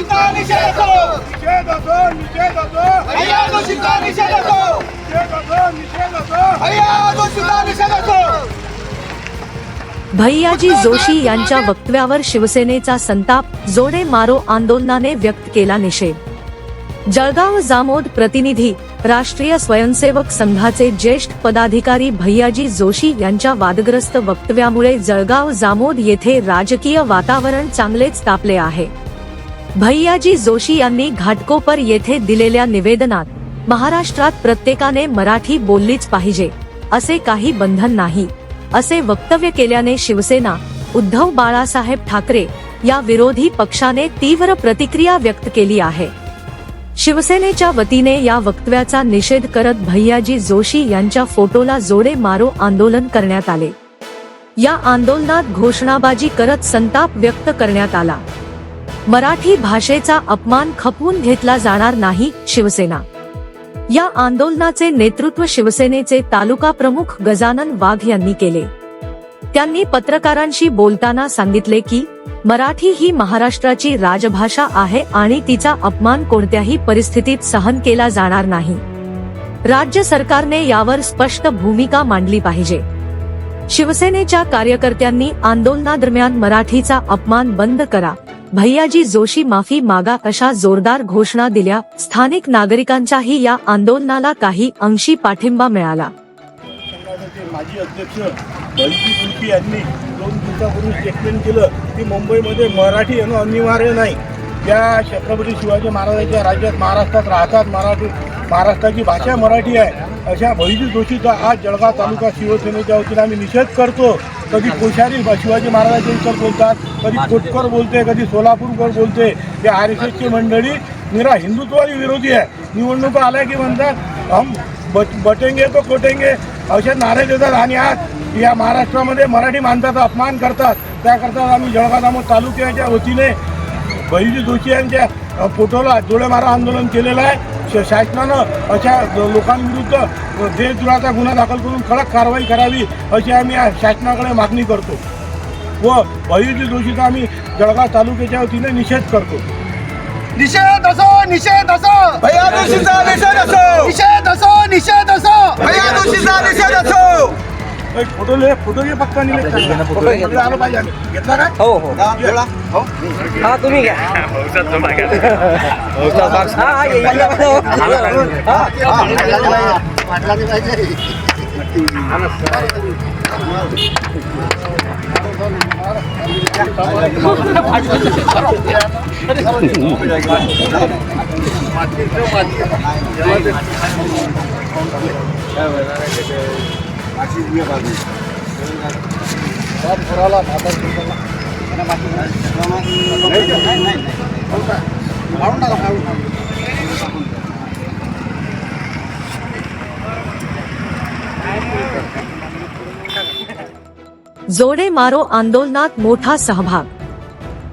दोषीचा निषेध असो निषेध असो निषेध असो या दोषीचा निषेध असो निषेध असो निषेध असो या दोषीचा निषेध असो भैयाजी जोशी यांच्या वक्तव्यावर शिवसेनेचा संताप जोडे मारो आंदोलनाने व्यक्त केला निषेध. जळगाव जामोद प्रतिनिधी राष्ट्रीय स्वयंसेवक संघाचे ज्येष्ठ पदाधिकारी भैयाजी जोशी यांच्या वादग्रस्त वक्तव्यामुळे जळगाव जामोद येथे राजकीय वातावरण चांगलेच तापले आहे. भैयाजी जोशी यांनी घाटकोपर येथे दिलेल्या निवेदनात महाराष्ट्रात प्रत्येकाने मराठी बोललीच पाहिजे असे काही बंधन नाही असे वक्तव्य केल्याने शिवसेना उद्धव बाळासाहेब ठाकरे या विरोधी पक्षाने तीव्र प्रतिक्रिया व्यक्त केली आहे. शिवसेनेच्या वतीने या वक्तव्याचा निषेध करत भैयाजी जोशी यांच्या फोटोला जोडे मारो आंदोलन करण्यात आले. या आंदोलनात घोषणाबाजी करत संताप व्यक्त करण्यात आला. मराठी भाषेचा अपमान खपवून घेतला जाणार नाही शिवसेना. या आंदोलनाचे नेतृत्व शिवसेनेचे तालुका प्रमुख गजानन वाघ यांनी केले. त्यांनी पत्रकारांशी बोलताना सांगितले की मराठी ही महाराष्ट्राची राजभाषा आहे आणि तिचा अपमान कोणत्याही परिस्थितीत सहन केला जाणार नाही. राज्य सरकारने यावर स्पष्ट भूमिका मांडली पाहिजे. शिवसेनेच्या कार्यकर्त्यांनी आंदोलनादरम्यान मराठीचा अपमान बंद करा. भैयाजी जोशी माफी मागा अशा जोरदार घोषणा दिल्या. स्थानिक नागरिकांचाही या आंदोलनाला काही अंशी पाठिंबा मिळाला. माजी अध्यक्ष यांनी दोन दिवसापूर्वी स्टेटमेंट केलं की मुंबईमध्ये मराठी येणं अनिवार्य नाही. त्या छत्रपती शिवाजी महाराजांच्या राज्यात महाराष्ट्रात राहतात मराठी महाराष्ट्राची भाषा मराठी आहे. अशा भैजी जोशीचा आज जळगाव तालुका शिवसेनेच्या वतीने आम्ही निषेध करतो. कधी कोश्यारी शिवाजी महाराजांच्या विचार बोलतात कधी कोटकर बोलते कधी सोलापूरकर बोलते. हे आर एस एसची मंडळी निरा हिंदुत्वादी विरोधी आहे. निवडणुका आल्या की म्हणतात हम बट बटेंगे तो कोटेंगे असे नारे देतात आणि आज या महाराष्ट्रामध्ये मराठी माणसाचा अपमान करतात. त्याकरता आम्ही जळगाव दामोद तालुक्याच्या वतीने बहिजी जोशी यांच्या फोटोला डोळेमारा आंदोलन केलेलं आहे. शासनानं अशा लोकांविरुद्ध देशद्रोहाचा गुन्हा दाखल करून कडक कारवाई करावी अशी आम्ही या शासनाकडे मागणी करतो. व बहिजी जोशीचा आम्ही जळगाव तालुक्याच्या वतीने निषेध करतो. निषेध असो निषेध असो. भैया दोषीचा निषेध असो. निषेध असो निषेध असो. फोटो ले फोटो घे पक्का निले फोटो आलो पाहिजे आम्ही. घेतला काय हो हो हो हा तुम्ही घ्या हा, हा, ये- ये- हा. जोडे मारो आंदोलनात मोठा सहभाग.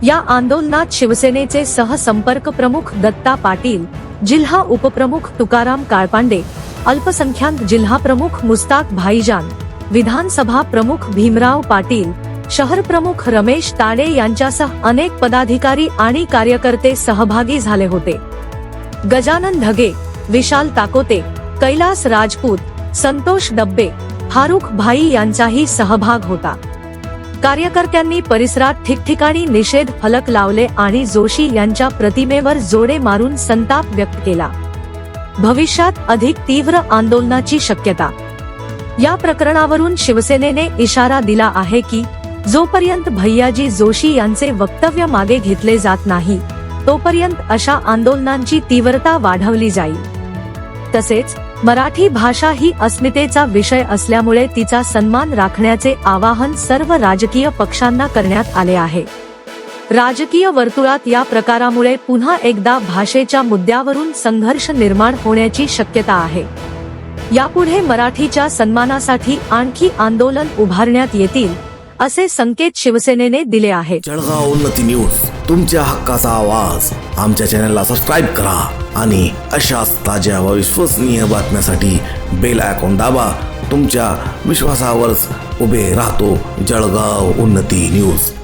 या आंदोलनात शिवसेनेचे सहसंपर्क प्रमुख दत्ता पाटील जिल्हा उपप्रमुख तुकाराम काळपांडे अल्पसंख्याक जिल्हा प्रमुख मुस्ताक भाईजान विधानसभा प्रमुख भीमराव पाटील शहर प्रमुख रमेश ताडे यांच्यासह अनेक पदाधिकारी आणि कार्यकर्ते सहभागी झाले होते. गजानन धगे विशाल ताकोते कैलास राजपूत संतोष डब्बे फारुख भाई यांचाही सहभाग होता. कार्यकर्त्यांनी परिसरात ठिकठिकाणी निषेध फलक लावले आणि जोशी यांच्या प्रतिमेवर जोडे मारून संताप व्यक्त केला. भविष्यात अधिक तीव्र आंदोलनाची शक्यता. या प्रकरणावरून शिवसेनेने इशारा दिला आहे की जोपर्यंत भैयाजी जोशी यांचे वक्तव्य मागे घेतले जात नाही तोपर्यंत अशा आंदोलनांची तीव्रता वाढवली जाईल. तसेच मराठी भाषा ही अस्मितेचा विषय असल्यामुळे तिचा सन्मान राखण्याचे आवाहन सर्व राजकीय पक्षांना करण्यात आले आहे. राजकीय वर्तुळात या प्रकारामुळे पुन्हा एकदा भाषेच्या मुद्द्यावरून संघर्ष निर्माण होण्याची शक्यता आहे. यापुढे मराठीच्या सन्मानासाठी आणखी आंदोलन उभारण्यात येतील असे संकेत शिवसेनेने दिले आहे जळगाव उन्नती न्यूज तुमच्या हक्काचा आवाज. आमच्या चॅनलला सबस्क्राईब करा आणि अशाच ताज्या व विश्वसनीय बातम्यासाठी बेल आयकॉन दाबा. तुमच्या विश्वासावरच उभे राहतो जळगाव उन्नती न्यूज.